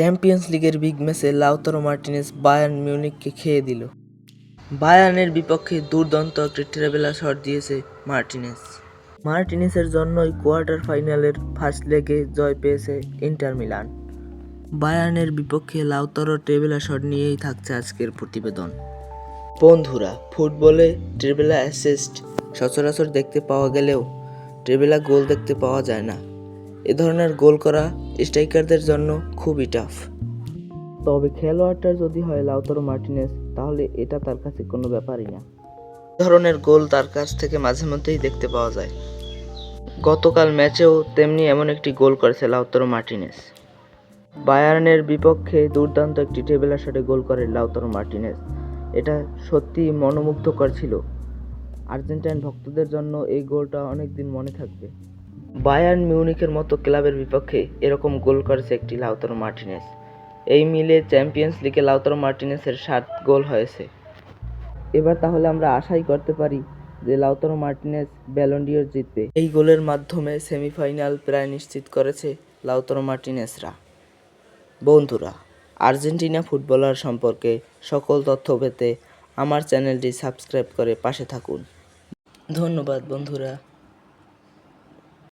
Champions লিগের big ম্যাচে Lautaro Martinez Bayern মিউনিখকে খেয়ে দিল। বায়ার্নের বিপক্ষে দুর্দান্ত একটি ট্রেবেলা শট দিয়েছে মার্টিনেস। মার্টিনেসের জন্যই কোয়ার্টার ফাইনালের ফার্স্ট লেগে জয় পেয়েছে ইন্টার মিলান। বায়ার্নের বিপক্ষে লাউতারো ট্রেবেলা শট নিয়েই থাকছে আজকের প্রতিবেদন। বন্ধুরা, ফুটবলে ট্রেবেলা অ্যাসিস্ট সচরাচর দেখতে পাওয়া গেলেও ট্রেবেলা গোল দেখতে পাওয়া যায় না। এ ধরনের গোল করা স্ট্রাইকারদের জন্য খুবই টাফ তবে খেলোয়াড়টা যদি হয় লাউতারো মার্টিনেস তাহলে এটা তার কাছে কোনো ব্যাপারই না। ধরনের গোল তার কাছ থেকে মাঝে মধ্যেই দেখতে পাওয়া যায়। গতকাল ম্যাচেও তেমনি এমন একটি গোল করেছে লাউতারো মার্টিনেস। বায়ার্নের বিপক্ষে দুর্দান্ত একটি টেবিলার শটে গোল করে লাউতারো মার্টিনেস। এটা সত্যি মনোমুগ্ধকর ছিল। আর্জেন্টাইন ভক্তদের জন্য এই গোলটা অনেক দিন মনে থাকবে। বায়ার্ন মিউনিখের মতো ক্লাবের বিপক্ষে এরকম গোল করেছে একটি লাউতারো মার্টিনেস। এই মিলে চ্যাম্পিয়ন্স লিগে লাউতারো মার্টিনেসের সাত গোল হয়েছে। এবার তাহলে আমরা আশাই করতে পারি যে লাউতারো মার্টিনেস ব্যালন্ডিয়র জিতবে। এই গোলের মাধ্যমে সেমিফাইনাল প্রায় নিশ্চিত করেছে লাউতারো মার্টিনেসরা। বন্ধুরা, আর্জেন্টিনা ফুটবলার সম্পর্কে সকল তথ্য পেতে আমার চ্যানেলটি সাবস্ক্রাইব করে পাশে থাকুন। ধন্যবাদ বন্ধুরা।